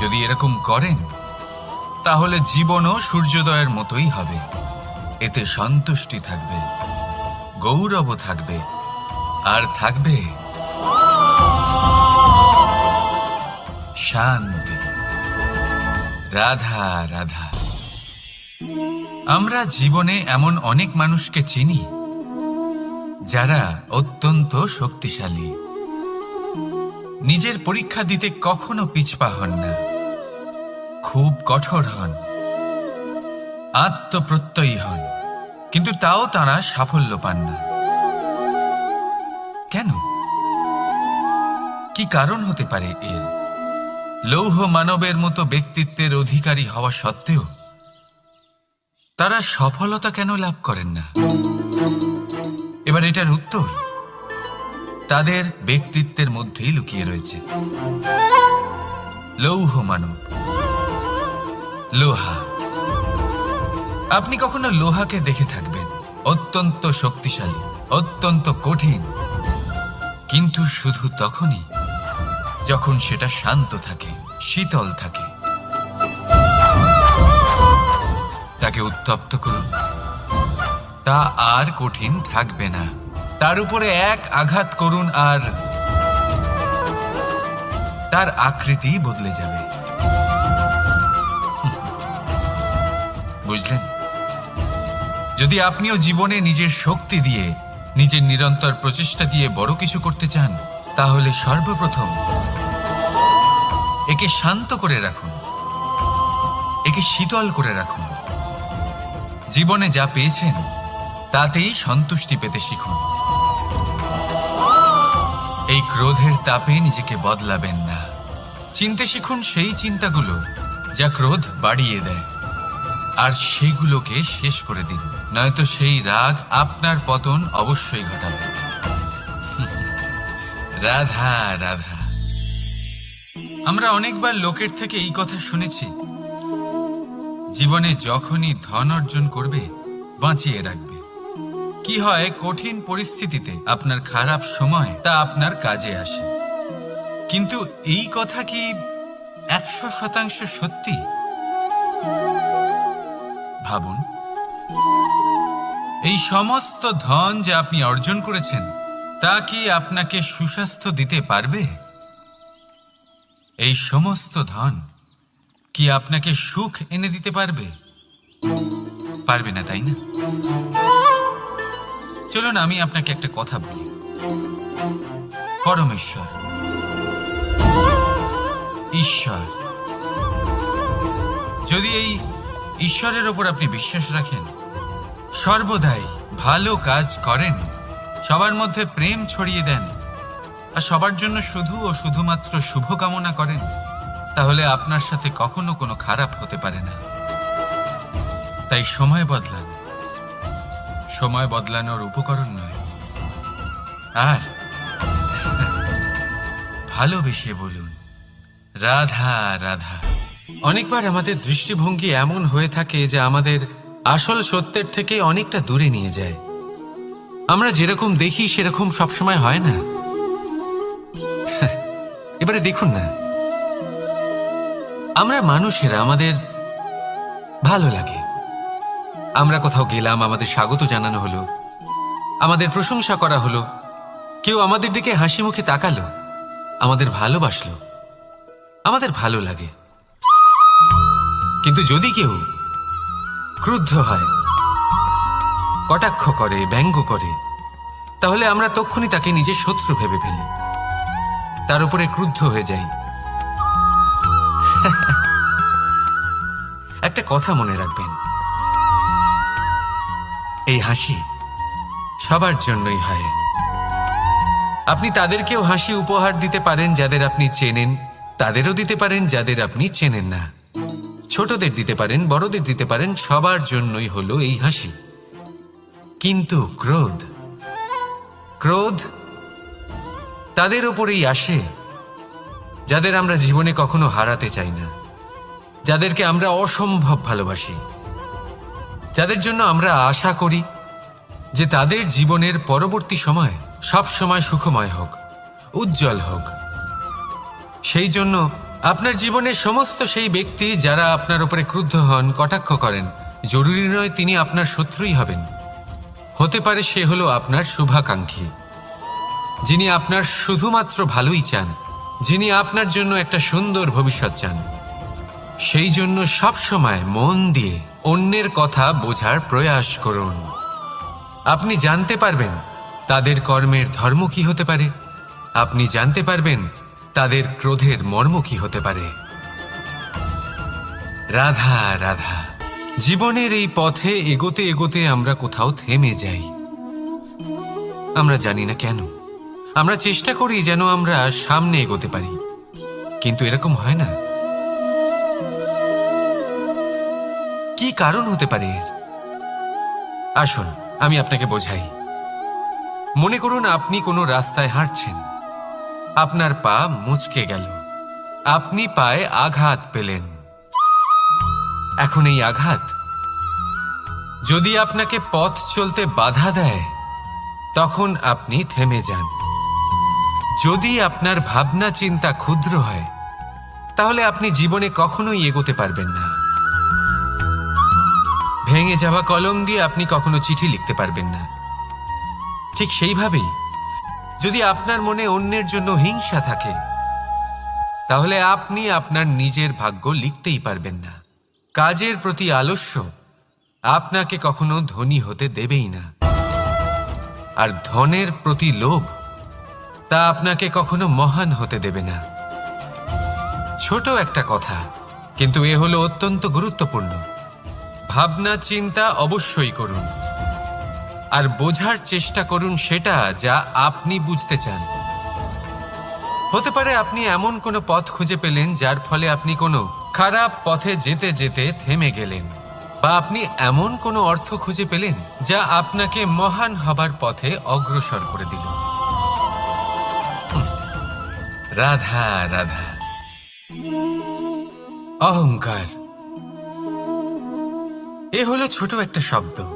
যদি এরকম করেন, তাহলে জীবনও সূর্যোদয়ের মতোই হবে। এতে সন্তুষ্টি থাকবে গৌরব থাকবে, আর থাকবে শান্তি। রাধা রাধা। আমরা জীবনে এমন অনেক মানুষকে চিনি, যারা অত্যন্ত শক্তিশালী। নিজের পরীক্ষা দিতে কখনো পিছপা হন না। খুব কঠোর হন। আত্মপ্রত্যয়ী হন। কিন্তু তাও তারা সাফল্য পান না। কেন? কি কারণ হতে পারে এর? লৌহ মানবের মতো ব্যক্তিত্বের অধিকারী হওয়া সত্ত্বেও তারা সফলতা কেন লাভ করেন না? এবার এটার উত্তর তাদের ব্যক্তিত্বের মধ্যেই লুকিয়ে রয়েছে। লৌহ মানব। লোহা। আপনি কখনো লোহাকে দেখে থাকবেন। অত্যন্ত শক্তিশালী, অত্যন্ত কঠিন। কিন্তু শুধু তখনই, যখন সেটা শান্ত থাকে, শীতল থাকে। তাকে উত্তপ্ত করুন। তা আর কঠিন থাকবে না। তার উপরে এক আঘাত করুন আর তার আকৃতি বদলে যাবে। বুঝলেন? যদি আপনিও জীবনে নিজের শক্তি দিয়ে, নিজের নিরন্তর প্রচেষ্টা দিয়ে বড় কিছু করতে চান, তাহলে সর্বপ্রথম একে শান্ত করে রাখুন। একে শীতল করে রাখুন। জীবনে যা পেয়েছেন, তাতেই সন্তুষ্টি পেতে শিখুন। এই ক্রোধের তাপে নিজেকে বদলাবেন না। চিনতে শিখুন সেই চিন্তাগুলো যা ক্রোধ বাড়িয়ে দেয়। আর সেগুলোকে শেষ করে দিন। নয়তো সেই রাগ আপনার পতন অবশ্যই ঘটাবে। রাধা রাধা। আমরা অনেকবার লোকের থেকে এই কথা শুনেছি। জীবনে যখনই ধন অর্জন করবে, বাঁচিয়ে রাখবে। কি হয়, কঠিন পরিস্থিতিতে আপনার খারাপ সময় তা আপনার কাজে আসে। কিন্তু এই কথা কি একশো শতাংশ সত্যি? ভাবুন। এই সমস্ত ধন যে আপনি অর্জন করেছেন, তা কি আপনাকে সুস্বাস্থ্য দিতে পারবে? এই সমস্ত ধন কি আপনাকে সুখ এনে দিতে পারবে? পারবে না, তাই না? চলুন, আমি আপনাকে একটা কথা বলি। পরমেশ্বর। ঈশ্বর। যদি এই ঈশ্বরের ওপর আপনি বিশ্বাস রাখেন। সর্বদাই ভালো কাজ করেন। সবার মধ্যে প্রেম ছড়িয়ে দেন। আর সবার জন্য শুধু ও শুধুমাত্র শুভ কামনা করেন। তাহলে আপনার সাথে কখনো কোনো খারাপ হতে পারে না। তাই সময় বদলান। সময় বদলানোর উপকরণ নয়। আর ভালোবেসে বলুন, রাধা রাধা। অনেকবার আমাদের দৃষ্টিভঙ্গি এমন হয়ে থাকে যে আমাদের আসল সত্যের থেকে অনেকটা দূরে নিয়ে যায়। আমরা যেরকম দেখি, সেরকম সবসময় হয় না। এবারে দেখুন না। আমরা মানুষেরা, আমাদের ভালো লাগে। আমরা কোথাও গেলাম, আমাদের স্বাগত জানানো হলো। আমাদের প্রশংসা করা হলো। কেউ আমাদের দিকে হাসি মুখে তাকালো। আমাদের ভালোবাসলো। আমাদের ভালো লাগে। কিন্তু যদি কেউ ক্রুদ্ধ হয়, কটাক্ষ করে, ব্যঙ্গ করে, তাহলে আমরা তক্ষুনি তাকে নিজের শত্রু ভেবে ফেলি। তার উপরে ক্রুদ্ধ হয়ে যাই। একটা কথা মনে রাখবেন। এই হাসি সবার জন্যই হয়। আপনি তাদেরকেও হাসি উপহার দিতে পারেন যাদের আপনি চেনেন, তাদেরও দিতে পারেন যাদের আপনি চেনেন না। ছোটদের দিতে পারেন, বড়দের দিতে পারেন, সবার জন্যই হলো এই হাসি। কিন্তু ক্রোধ ক্রোধ তাদের ওপরেই আসে, যাদের আমরা জীবনে কখনো হারাতে চাই না, যাদেরকে আমরা অসম্ভব ভালোবাসি, যাদের জন্য আমরা আশা করি যে তাদের জীবনের পরবর্তী সময় সব সময় সুখময় হোক, উজ্জ্বল হোক। সেই জন্য আপনার জীবনের সমস্ত সেই ব্যক্তি যারা আপনার উপরে ক্রুদ্ধ হন, কটাক্ষ করেন। জরুরি নয় তিনি আপনার শত্রুই হবেন। হতে পারে সে হলো আপনার শুভাকাঙ্ক্ষী। যিনি আপনার শুধুমাত্র ভালোই চান, যিনি আপনার জন্য একটা সুন্দর ভবিষ্যৎ চান। সেই জন্য সব সময় মন দিয়ে অন্যের কথা বোঝার প্রয়াস করুন। আপনি জানতে পারবেন তাদের কর্মের ধর্ম কি হতে পারে। আপনি জানতে পারবেন তাদের ক্রোধের মর্ম কি হতে পারে? রাধা রাধা, জীবনের এই পথে এগোতে এগোতে আমরা কোথাও থেমে যাই। আমরা জানি না কেন। আমরা চেষ্টা করি যেন আমরা সামনে এগোতে পারি। কিন্তু এরকম হয় না। কি কারণ হতে পারে? এর আসুন, আমি আপনাকে বোঝাই। মনে করুন আপনি কোনো রাস্তায় হাঁটছেন। আপনার পা মুচকে গেল। আপনি পায়ে আঘাত পেলেন। এখন এই আঘাত, যদি আপনাকে পথ চলতে বাধা দেয়, তখন আপনি থেমে যান। যদি আপনার ভাবনা চিন্তা ক্ষুদ্র হয়, তাহলে আপনি জীবনে কখনোই এগোতে পারবেন না। ভেঙে যাওয়া কলম দিয়ে আপনি কখনো চিঠি লিখতে পারবেন না। ঠিক সেইভাবেই যদি আপনার মনে অন্যের জন্য হিংসা থাকে, তাহলে আপনি আপনার নিজের ভাগ্য লিখতেই পারবেন না। কাজের প্রতি আলস্য আপনাকে কখনো ধনী হতে দেবেই না। আর ধনের প্রতি লোভ, তা আপনাকে কখনো মহান হতে দেবে না। ছোট একটা কথা, কিন্তু এ হলো অত্যন্ত গুরুত্বপূর্ণ। ভাবনা চিন্তা অবশ্যই করুন। আর বোঝার চেষ্টা করুন সেটা যা আপনি বুঝতে চান। হতে পারে আপনি এমন কোনো পথ খুঁজে পেলেন যার ফলে আপনি কোনো খারাপ পথে যেতে যেতে থেমে গেলেন, বা আপনি এমন কোনো অর্থ খুঁজে পেলেন যা আপনাকে মহান হবার পথে অগ্রসর করে দিল। রাধা রাধা। অহংকার। এ হলো ছোট একটা শব্দ।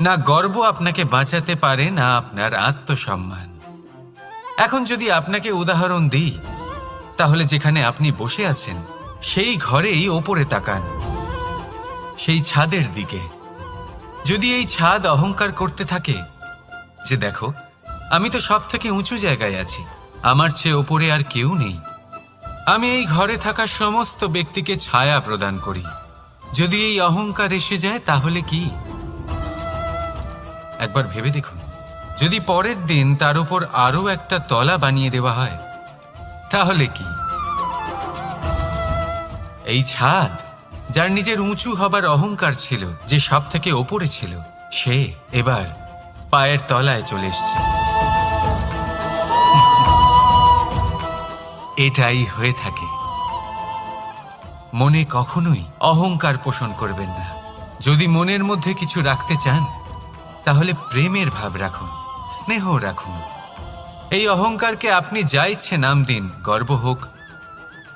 না গর্ব আপনাকে বাঁচাতে পারে, না আপনার আত্মসম্মান। এখন যদি আপনাকে উদাহরণ দিই, তাহলে যেখানে আপনি বসে আছেন, সেই ঘরেই ওপরে তাকান, সেই ছাদের দিকে। যদি এই ছাদ অহংকার করতে থাকে, যে দেখো, আমি তো সব থেকে উঁচু জায়গায় আছি, আমার চেয়ে ওপরে আর কেউ নেই। আমি এই ঘরে থাকা সমস্ত ব্যক্তিকে ছায়া প্রদান করি। যদি এই অহংকার এসে যায়, তাহলে কি? একবার ভেবে দেখুন। যদি পরের দিন তার উপর আরও একটা তলা বানিয়ে দেওয়া হয়, তাহলে কি? এই ছাদ, যার নিজের উঁচু হবার অহংকার ছিল, যে সব থেকে ওপরে ছিল, সে এবার পায়ের তলায় চলে এসছে। এটাই হয়ে থাকে। মনে কখনোই অহংকার পোষণ করবেন না। যদি মনের মধ্যে কিছু রাখতে চান তাহলে প্রেমের ভাব রাখুন, স্নেহ রাখুন। এই অহংকারকে আপনি যা ইচ্ছে নাম দিন, গর্ব হোক,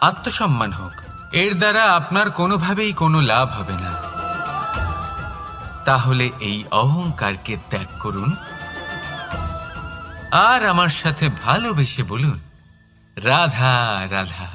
আত্মসম্মান হোক, এর দ্বারা আপনার কোনোভাবেই কোনো লাভ হবে না। তাহলে এই অহংকারকে ত্যাগ করুন। আর আমার সাথে ভালোবেসে বলুন, রাধা রাধা।